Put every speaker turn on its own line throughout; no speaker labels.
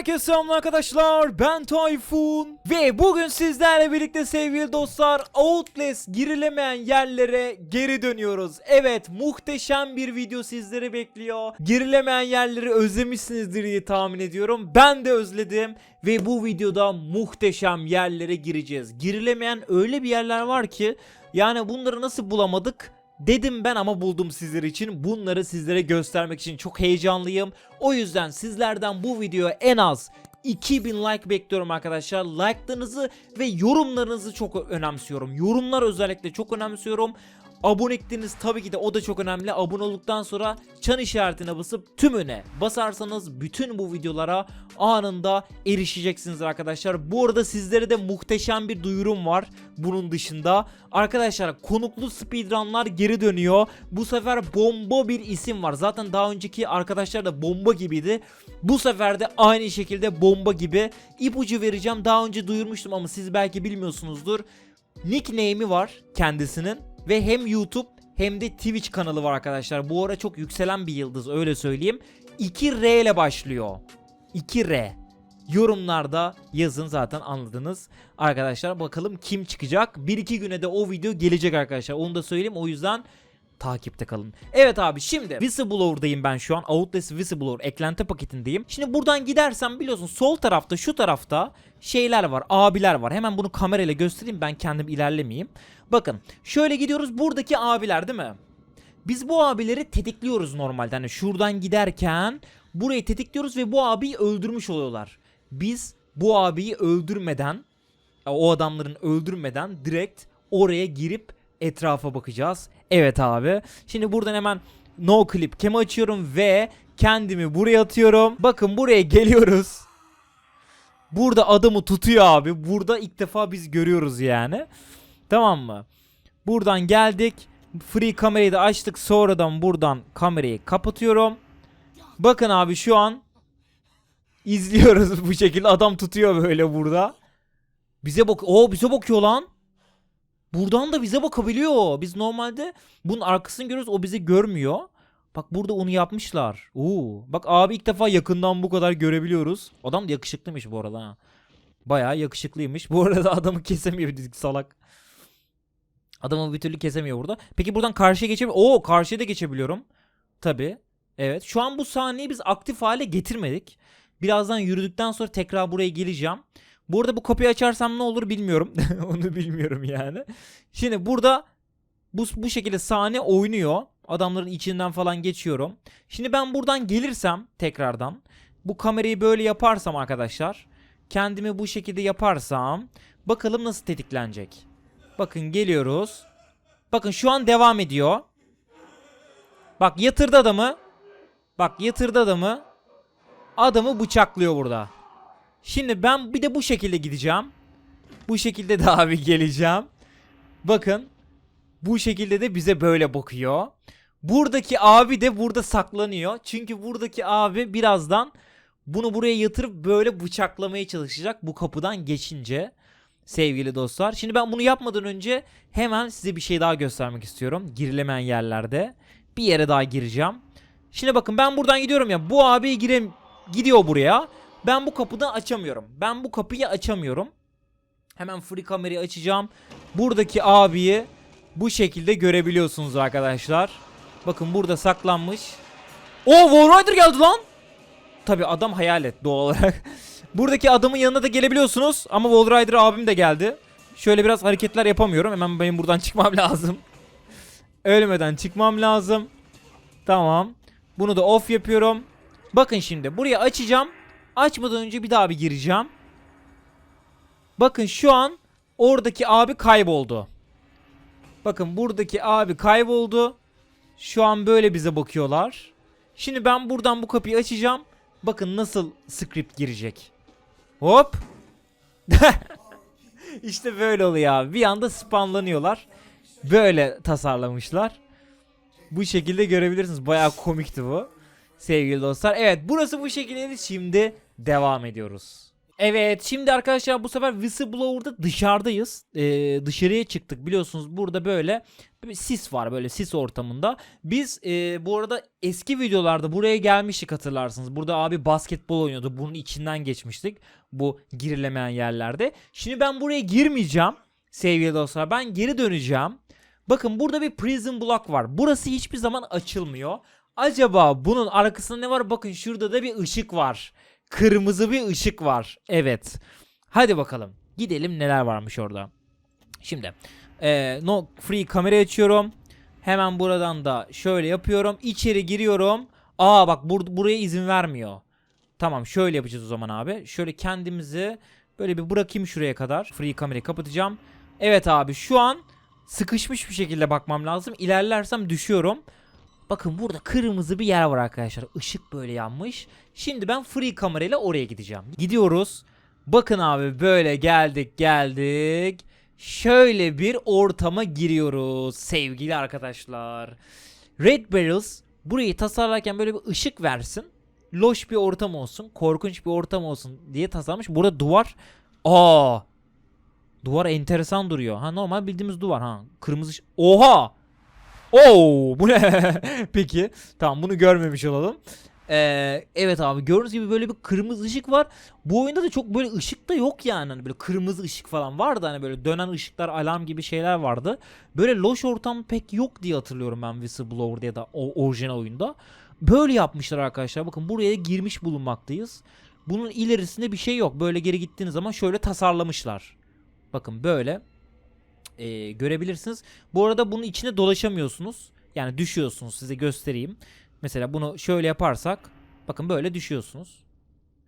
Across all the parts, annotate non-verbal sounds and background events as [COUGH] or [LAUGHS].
Herkese selamlar arkadaşlar. Ben Tayfun. Ve bugün sizlerle birlikte sevgili dostlar Outlast girilemeyen yerlere geri dönüyoruz. Evet muhteşem bir video sizleri bekliyor. Girilemeyen yerleri özlemişsinizdir diye tahmin ediyorum. Ben de özledim Ve bu videoda muhteşem yerlere gireceğiz. Girilemeyen öyle bir yerler var ki Yani bunları nasıl bulamadık Dedim ben ama buldum sizler için. Bunları sizlere göstermek için çok heyecanlıyım. O yüzden sizlerden bu videoya en az 2000 like bekliyorum arkadaşlar. Like'larınızı ve yorumlarınızı çok önemsiyorum. Yorumlar özellikle çok önemsiyorum. Abonelikleriniz tabii ki de o da çok önemli. Abone olduktan sonra çan işaretine basıp tümüne basarsanız bütün bu videolara anında erişeceksiniz arkadaşlar. Bu arada sizlere de muhteşem bir duyurum var bunun dışında. Arkadaşlar konuklu speedrunlar geri dönüyor. Bu sefer bomba bir isim var. Zaten daha önceki arkadaşlar da bomba gibiydi. Bu sefer de aynı şekilde bomba gibi. İpucu vereceğim. Daha önce duyurmuştum ama siz belki bilmiyorsunuzdur. Nickname'i var kendisinin ve hem YouTube hem de Twitch kanalı var arkadaşlar. Bu ara çok yükselen bir yıldız öyle söyleyeyim. 2R ile başlıyor. 2R. Yorumlarda yazın zaten anladınız. Arkadaşlar bakalım kim çıkacak. 1-2 güne de o video gelecek arkadaşlar. Onu da söyleyeyim. O yüzden takipte kalın. Evet abi şimdi Whistleblower'dayım ben şu an. Outlast Whistleblower eklenti paketindeyim. Şimdi buradan gidersem biliyorsun sol tarafta şu tarafta şeyler var. Abiler var. Hemen bunu kamerayla göstereyim ben kendim ilerlemeyeyim. Bakın şöyle gidiyoruz buradaki abiler değil mi? Biz bu abileri tetikliyoruz normalde. Hani şuradan giderken burayı tetikliyoruz ve bu abiyi öldürmüş oluyorlar. Biz bu abiyi öldürmeden o adamların öldürmeden direkt oraya girip etrafa bakacağız. Evet abi. Şimdi buradan hemen no clip cam açıyorum ve kendimi buraya atıyorum. Bakın buraya geliyoruz. Burada adamı tutuyor abi. Burada ilk defa biz görüyoruz yani. Tamam mı? Buradan geldik. Free kamerayı da açtık. Sonradan buradan kamerayı kapatıyorum. Bakın abi şu an izliyoruz [LAUGHS] bu şekilde. Adam tutuyor böyle burada. Bize bak. Oo bize bakıyor lan. Buradan da bize bakabiliyor. Biz normalde bunun arkasını görüyoruz. O bizi görmüyor. Bak burada onu yapmışlar. Oo. Bak abi ilk defa yakından bu kadar görebiliyoruz. Adam da yakışıklıymış bu arada ha. Bayağı yakışıklıymış. Bu arada [LAUGHS] adamı kesemiyor salak. Adamı bir türlü kesemiyor burada. Peki buradan karşıya geçebiliyor Oo karşıya da geçebiliyorum. Tabi. Evet. Şu an bu sahneyi biz aktif hale getirmedik. Birazdan yürüdükten sonra tekrar buraya geleceğim. Bu arada bu kapıyı açarsam ne olur bilmiyorum. [LAUGHS] Onu bilmiyorum yani. Şimdi burada bu, bu şekilde sahne oynuyor. Adamların içinden falan geçiyorum. Şimdi ben buradan gelirsem tekrardan bu kamerayı böyle yaparsam arkadaşlar kendimi bu şekilde yaparsam bakalım nasıl tetiklenecek. Bakın geliyoruz. Bakın şu an devam ediyor. Bak yatırdı adamı. Bak yatırdı adamı. Adamı bıçaklıyor burada. Şimdi ben bir de bu şekilde gideceğim. Bu şekilde de [LAUGHS] abi geleceğim. Bakın. Bu şekilde de bize böyle bakıyor. Buradaki abi de burada saklanıyor. Çünkü buradaki abi birazdan bunu buraya yatırıp böyle bıçaklamaya çalışacak bu kapıdan geçince. Sevgili dostlar. Şimdi ben bunu yapmadan önce hemen size bir şey daha göstermek istiyorum. Girilemeyen yerlerde. Bir yere daha gireceğim. Şimdi bakın ben buradan gidiyorum ya. Bu abi girem gidiyor buraya. Ben bu kapıdan açamıyorum. Ben bu kapıyı açamıyorum. Hemen free kamerayı açacağım. Buradaki abiyi bu şekilde görebiliyorsunuz arkadaşlar. Bakın burada saklanmış. O Rider geldi lan. Tabi adam hayalet doğal olarak. [LAUGHS] Buradaki adamın yanına da gelebiliyorsunuz. Ama Wall abim de geldi. Şöyle biraz hareketler yapamıyorum. Hemen benim buradan [LAUGHS] çıkmam lazım. Ölmeden çıkmam lazım. Tamam. Bunu da off yapıyorum. Bakın şimdi buraya açacağım. Açmadan önce bir daha bir gireceğim. Bakın şu an oradaki abi kayboldu. Bakın buradaki abi kayboldu. Şu an böyle bize bakıyorlar. Şimdi ben buradan bu kapıyı açacağım. Bakın nasıl script girecek. Hop. [LAUGHS] işte böyle oluyor abi. Bir anda spamlanıyorlar. Böyle tasarlamışlar. Bu şekilde görebilirsiniz. Bayağı komikti bu. Sevgili dostlar. Evet burası bu şekildeydi. Şimdi devam ediyoruz. Evet şimdi arkadaşlar bu sefer Whistleblower'da dışarıdayız. Ee, dışarıya çıktık biliyorsunuz burada böyle sis var böyle sis ortamında. Biz e, bu arada eski videolarda buraya gelmiştik hatırlarsınız. Burada abi basketbol oynuyordu bunun içinden geçmiştik bu girilemeyen yerlerde. Şimdi ben buraya girmeyeceğim sevgili dostlar ben geri döneceğim. Bakın burada bir prison block var. Burası hiçbir zaman açılmıyor. Acaba bunun arkasında ne var? Bakın şurada da bir ışık var. Kırmızı bir ışık var. Evet. Hadi bakalım. Gidelim neler varmış orada. Şimdi eee, no free kamera açıyorum. Hemen buradan da şöyle yapıyorum. İçeri giriyorum. Aa bak bur buraya izin vermiyor. Tamam şöyle yapacağız o zaman abi. Şöyle kendimizi böyle bir bırakayım şuraya kadar. Free kamerayı kapatacağım. Evet abi şu an sıkışmış bir şekilde bakmam lazım. İlerlersem düşüyorum. Bakın burada kırmızı bir yer var arkadaşlar. Işık böyle yanmış. Şimdi ben free kamerayla oraya gideceğim. Gidiyoruz. Bakın abi böyle geldik geldik. Şöyle bir ortama giriyoruz sevgili arkadaşlar. Red Barrels burayı tasarlarken böyle bir ışık versin. Loş bir ortam olsun, korkunç bir ortam olsun diye tasarlamış. Burada duvar Aa! Duvar enteresan duruyor. Ha normal bildiğimiz duvar ha. Kırmızı Oha! Oo, bu ne? [LAUGHS] Peki. Tamam bunu görmemiş olalım. Ee, evet abi gördüğünüz gibi böyle bir kırmızı ışık var. Bu oyunda da çok böyle ışık da yok yani. Hani böyle kırmızı ışık falan vardı hani böyle dönen ışıklar, alarm gibi şeyler vardı. Böyle loş ortam pek yok diye hatırlıyorum ben Whistleblower ya da o orijinal oyunda. Böyle yapmışlar arkadaşlar. Bakın buraya girmiş bulunmaktayız. Bunun ilerisinde bir şey yok. Böyle geri gittiğiniz zaman şöyle tasarlamışlar. Bakın böyle e, görebilirsiniz. Bu arada bunun içine dolaşamıyorsunuz. Yani düşüyorsunuz. Size göstereyim. Mesela bunu şöyle yaparsak bakın böyle düşüyorsunuz.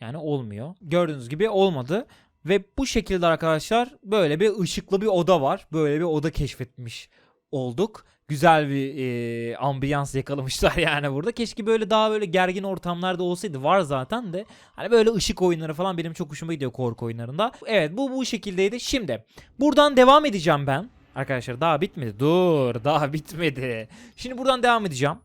Yani olmuyor. Gördüğünüz gibi olmadı. Ve bu şekilde arkadaşlar böyle bir ışıklı bir oda var. Böyle bir oda keşfetmiş olduk. Güzel bir e, ambiyans yakalamışlar [LAUGHS] yani burada. Keşke böyle daha böyle gergin ortamlarda olsaydı. Var zaten de. Hani böyle ışık oyunları falan benim çok hoşuma gidiyor korku oyunlarında. Evet bu bu şekildeydi. Şimdi buradan devam edeceğim ben. Arkadaşlar daha bitmedi. Dur daha [LAUGHS] bitmedi. Şimdi buradan devam edeceğim.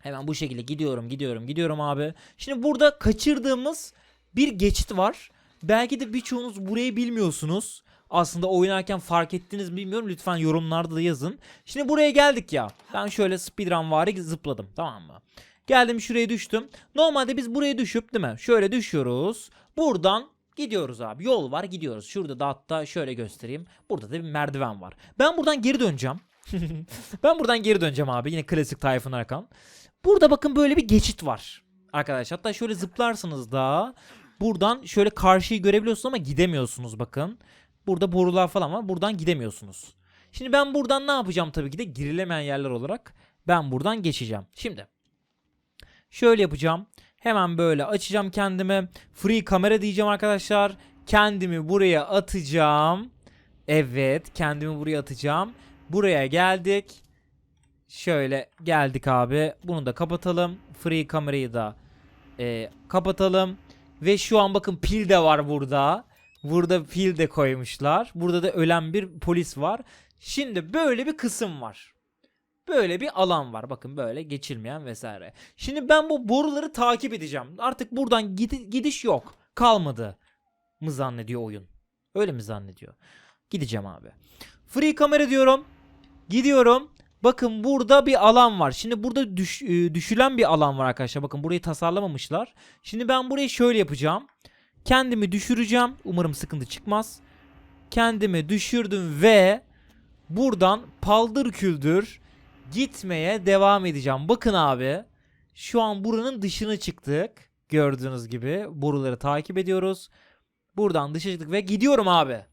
Hemen bu şekilde gidiyorum gidiyorum gidiyorum abi. Şimdi burada kaçırdığımız bir geçit var. Belki de birçoğunuz burayı bilmiyorsunuz. Aslında oynarken fark ettiniz mi bilmiyorum. Lütfen yorumlarda da yazın. Şimdi buraya geldik ya. Ben şöyle speedrun vari zıpladım tamam mı? Geldim şuraya düştüm. Normalde biz buraya düşüp değil mi? Şöyle düşüyoruz. Buradan gidiyoruz abi. Yol var gidiyoruz. Şurada da hatta şöyle göstereyim. Burada da bir merdiven var. Ben buradan geri döneceğim. [LAUGHS] ben buradan geri döneceğim abi. Yine klasik Tayfun Erkan. Burada bakın böyle bir geçit var. Arkadaşlar hatta şöyle zıplarsınız da buradan şöyle karşıyı görebiliyorsunuz ama gidemiyorsunuz bakın. Burada borular falan var. Buradan gidemiyorsunuz. Şimdi ben buradan ne yapacağım tabii ki de girilemeyen yerler olarak ben buradan geçeceğim. Şimdi şöyle yapacağım. Hemen böyle açacağım kendime. Free kamera diyeceğim arkadaşlar. Kendimi buraya atacağım. Evet kendimi buraya atacağım. Buraya geldik. Şöyle geldik abi. Bunu da kapatalım. Free kamerayı da e, kapatalım. Ve şu an bakın pil de var burada. Burada pil de koymuşlar. Burada da ölen bir polis var. Şimdi böyle bir kısım var. Böyle bir alan var. Bakın böyle geçilmeyen vesaire. Şimdi ben bu boruları takip edeceğim. Artık buradan gidi- gidiş yok. Kalmadı mı zannediyor oyun. Öyle mi zannediyor? Gideceğim abi. Free kamera diyorum. Gidiyorum. Bakın burada bir alan var. Şimdi burada düş- e, düşülen bir alan var arkadaşlar. Bakın burayı tasarlamamışlar. Şimdi ben burayı şöyle yapacağım. Kendimi düşüreceğim. Umarım sıkıntı çıkmaz. Kendimi düşürdüm ve buradan paldır küldür gitmeye devam edeceğim. Bakın abi. Şu an buranın dışına çıktık. Gördüğünüz gibi boruları takip ediyoruz. Buradan dışa çıktık ve gidiyorum abi.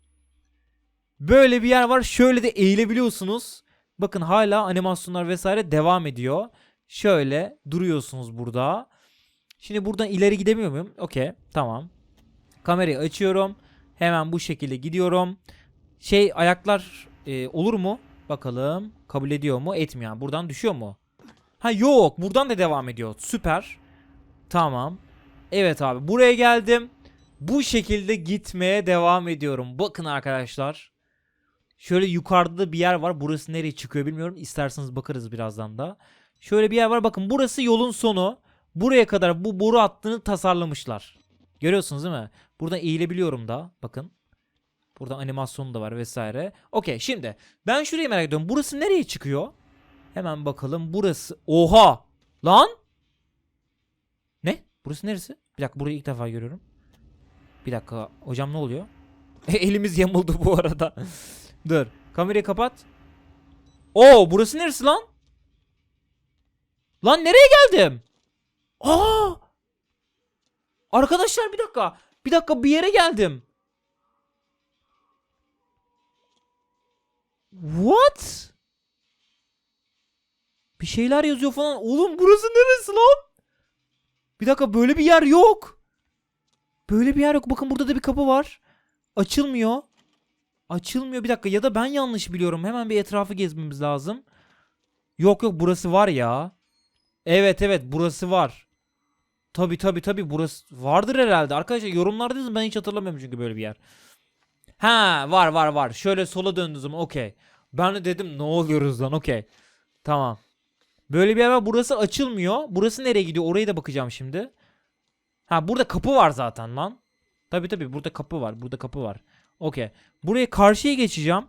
Böyle bir yer var. Şöyle de eğilebiliyorsunuz. Bakın hala animasyonlar vesaire devam ediyor. Şöyle duruyorsunuz burada. Şimdi buradan ileri gidemiyor muyum? Okey tamam. Kamerayı açıyorum. Hemen bu şekilde gidiyorum. Şey ayaklar e, olur mu? Bakalım. Kabul ediyor mu? Etmiyor. Buradan düşüyor mu? Ha yok. Buradan da devam ediyor. Süper. Tamam. Evet abi. Buraya geldim. Bu şekilde gitmeye devam ediyorum. Bakın arkadaşlar. Şöyle yukarıda da bir yer var. Burası nereye çıkıyor bilmiyorum. İsterseniz bakarız birazdan da. Şöyle bir yer var. Bakın burası yolun sonu. Buraya kadar bu boru hattını tasarlamışlar. Görüyorsunuz değil mi? Burada eğilebiliyorum da. Bakın. Burada animasyonu da var vesaire. Okey şimdi ben şurayı merak ediyorum. Burası nereye çıkıyor? Hemen bakalım. Burası. Oha! Lan! Ne? Burası neresi? Bir dakika burayı ilk defa görüyorum. Bir dakika. Hocam ne oluyor? [LAUGHS] Elimiz yamuldu bu arada. [LAUGHS] Dur. Kamerayı kapat. Oo burası neresi lan? Lan nereye geldim? Aa! Arkadaşlar bir dakika. Bir dakika bir yere geldim. What? Bir şeyler yazıyor falan. Oğlum burası neresi lan? Bir dakika böyle bir yer yok. Böyle bir yer yok. Bakın burada da bir kapı var. Açılmıyor. Açılmıyor bir dakika ya da ben yanlış biliyorum. Hemen bir etrafı gezmemiz lazım. Yok yok burası var ya. Evet evet burası var. Tabi tabi tabi burası vardır herhalde. Arkadaşlar yorumlarda ben hiç hatırlamıyorum çünkü böyle bir yer. Ha var var var. Şöyle sola döndüğüm zaman okey. Ben de dedim ne oluyoruz lan okey. Tamam. Böyle bir yer var. Burası açılmıyor. Burası nereye gidiyor? Oraya da bakacağım şimdi. Ha burada kapı var zaten lan. Tabi tabi burada kapı var. Burada kapı var. Okey. Buraya karşıya geçeceğim.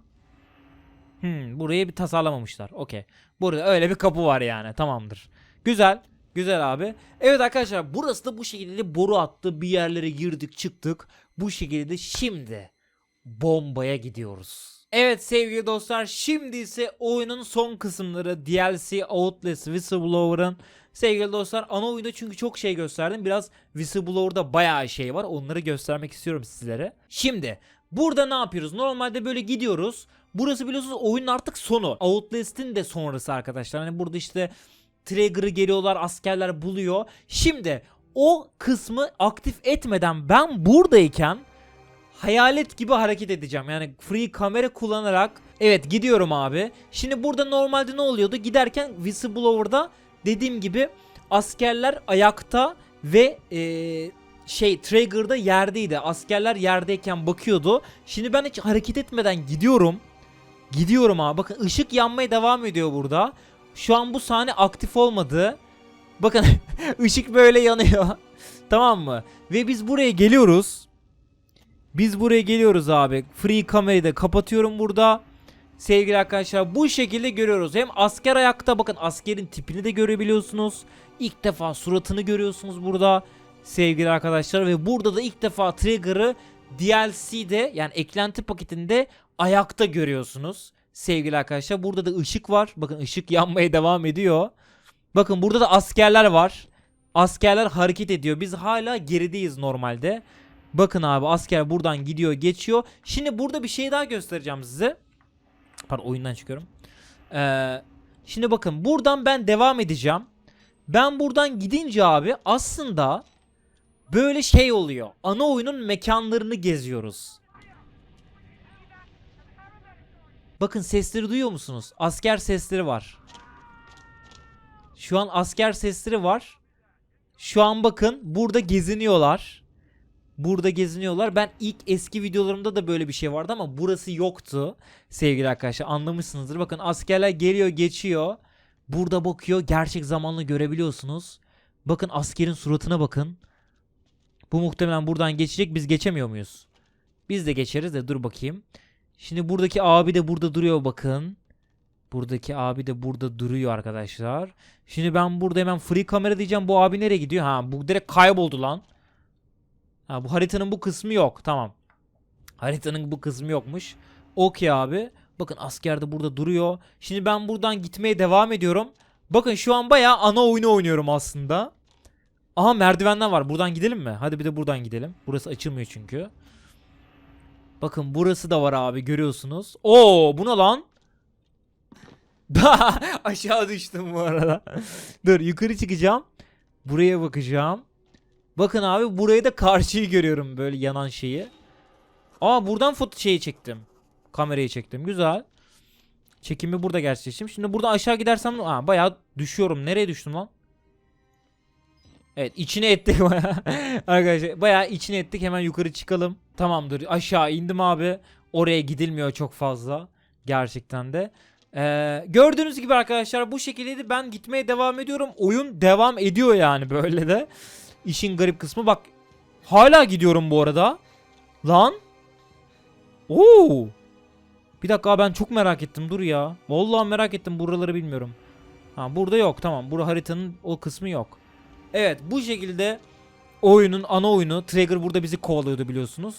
Hmm, burayı bir tasarlamamışlar. Okey. Burada öyle bir kapı var yani. Tamamdır. Güzel. Güzel abi. Evet arkadaşlar burası da bu şekilde boru attı. Bir yerlere girdik çıktık. Bu şekilde şimdi bombaya gidiyoruz. Evet sevgili dostlar şimdi ise oyunun son kısımları DLC Outlast Whistleblower'ın Sevgili dostlar ana oyunda çünkü çok şey gösterdim. Biraz Whistleblower'da bayağı şey var. Onları göstermek istiyorum sizlere. Şimdi burada ne yapıyoruz? Normalde böyle gidiyoruz. Burası biliyorsunuz oyunun artık sonu. Outlast'in de sonrası arkadaşlar. Hani burada işte Trigger'ı geliyorlar, askerler buluyor. Şimdi o kısmı aktif etmeden ben buradayken hayalet gibi hareket edeceğim. Yani free kamera kullanarak evet gidiyorum abi. Şimdi burada normalde ne oluyordu? Giderken Whistleblower'da dediğim gibi askerler ayakta ve eee, şey Trigger'da yerdeydi. Askerler yerdeyken bakıyordu. Şimdi ben hiç hareket etmeden gidiyorum. Gidiyorum abi. Bakın ışık yanmaya devam ediyor burada. Şu an bu sahne aktif olmadı. Bakın [LAUGHS] ışık böyle yanıyor. [LAUGHS] tamam mı? Ve biz buraya geliyoruz. Biz buraya geliyoruz abi. Free kamerayı da kapatıyorum burada. Sevgili arkadaşlar bu şekilde görüyoruz. Hem asker ayakta bakın askerin tipini de görebiliyorsunuz. İlk defa suratını görüyorsunuz burada. Sevgili arkadaşlar ve burada da ilk defa Trigger'ı DLC'de yani eklenti paketinde ayakta görüyorsunuz. Sevgili arkadaşlar burada da ışık var. Bakın ışık yanmaya devam ediyor. Bakın burada da askerler var. Askerler hareket ediyor. Biz hala gerideyiz normalde. Bakın abi asker buradan gidiyor geçiyor. Şimdi burada bir şey daha göstereceğim size. Pardon oyundan çıkıyorum. Ee, şimdi bakın buradan ben devam edeceğim. Ben buradan gidince abi aslında böyle şey oluyor. Ana oyunun mekanlarını geziyoruz. Bakın sesleri duyuyor musunuz? Asker sesleri var. Şu an asker sesleri var. Şu an bakın burada geziniyorlar. Burada geziniyorlar. Ben ilk eski videolarımda da böyle bir şey vardı ama burası yoktu. Sevgili arkadaşlar anlamışsınızdır. Bakın askerler geliyor geçiyor. Burada bakıyor. Gerçek zamanlı görebiliyorsunuz. Bakın askerin suratına bakın. Bu muhtemelen buradan geçecek. Biz geçemiyor muyuz? Biz de geçeriz de dur bakayım. Şimdi buradaki abi de burada duruyor bakın. Buradaki abi de burada duruyor arkadaşlar. Şimdi ben burada hemen free kamera diyeceğim. Bu abi nereye gidiyor? Ha bu direkt kayboldu lan. Ha bu haritanın bu kısmı yok. Tamam. Haritanın bu kısmı yokmuş. Okey abi. Bakın asker de burada duruyor. Şimdi ben buradan gitmeye devam ediyorum. Bakın şu an bayağı ana oyunu oynuyorum aslında. Aha merdivenler var. Buradan gidelim mi? Hadi bir de buradan gidelim. Burası açılmıyor çünkü. Bakın burası da var abi görüyorsunuz. Oo bu ne lan? [LAUGHS] Aşağı düştüm bu arada. [LAUGHS] Dur yukarı çıkacağım. Buraya bakacağım. Bakın abi burayı da karşıyı görüyorum böyle yanan şeyi. Aa buradan foto şeyi çektim. Kamerayı çektim. Güzel. Çekimi burada gerçekleştim. Şimdi buradan aşağı gidersem aa, bayağı düşüyorum. Nereye düştüm lan? Evet içine ettik [LAUGHS] bayağı. Arkadaşlar bayağı içine ettik. Hemen yukarı çıkalım. Tamamdır. Aşağı indim abi. Oraya gidilmiyor çok fazla. Gerçekten de. Ee, gördüğünüz gibi arkadaşlar bu şekildeydi. Ben gitmeye devam ediyorum. Oyun devam ediyor yani böyle de. İşin garip kısmı bak Hala gidiyorum bu arada. Lan. Oo. Bir dakika ben çok merak ettim dur ya. Vallahi merak ettim buraları bilmiyorum. Ha burada yok tamam. Burada haritanın o kısmı yok. Evet bu şekilde oyunun ana oyunu Trigger burada bizi kovalıyordu biliyorsunuz.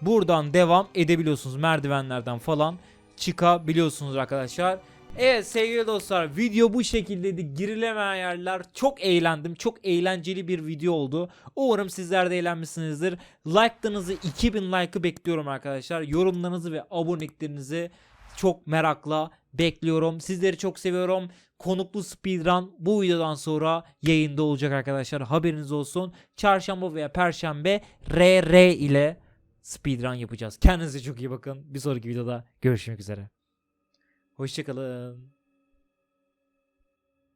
Buradan devam edebiliyorsunuz merdivenlerden falan çıkabiliyorsunuz arkadaşlar. Evet sevgili dostlar video bu şekildeydi. Girilemeyen yerler çok eğlendim. Çok eğlenceli bir video oldu. Umarım sizler de eğlenmişsinizdir. Like'larınızı 2000 like'ı bekliyorum arkadaşlar. Yorumlarınızı ve aboneliklerinizi çok merakla bekliyorum. Sizleri çok seviyorum. Konuklu speedrun bu videodan sonra yayında olacak arkadaşlar. Haberiniz olsun. Çarşamba veya perşembe RR ile speedrun yapacağız. Kendinize çok iyi bakın. Bir sonraki videoda görüşmek üzere. Hoşçakalın.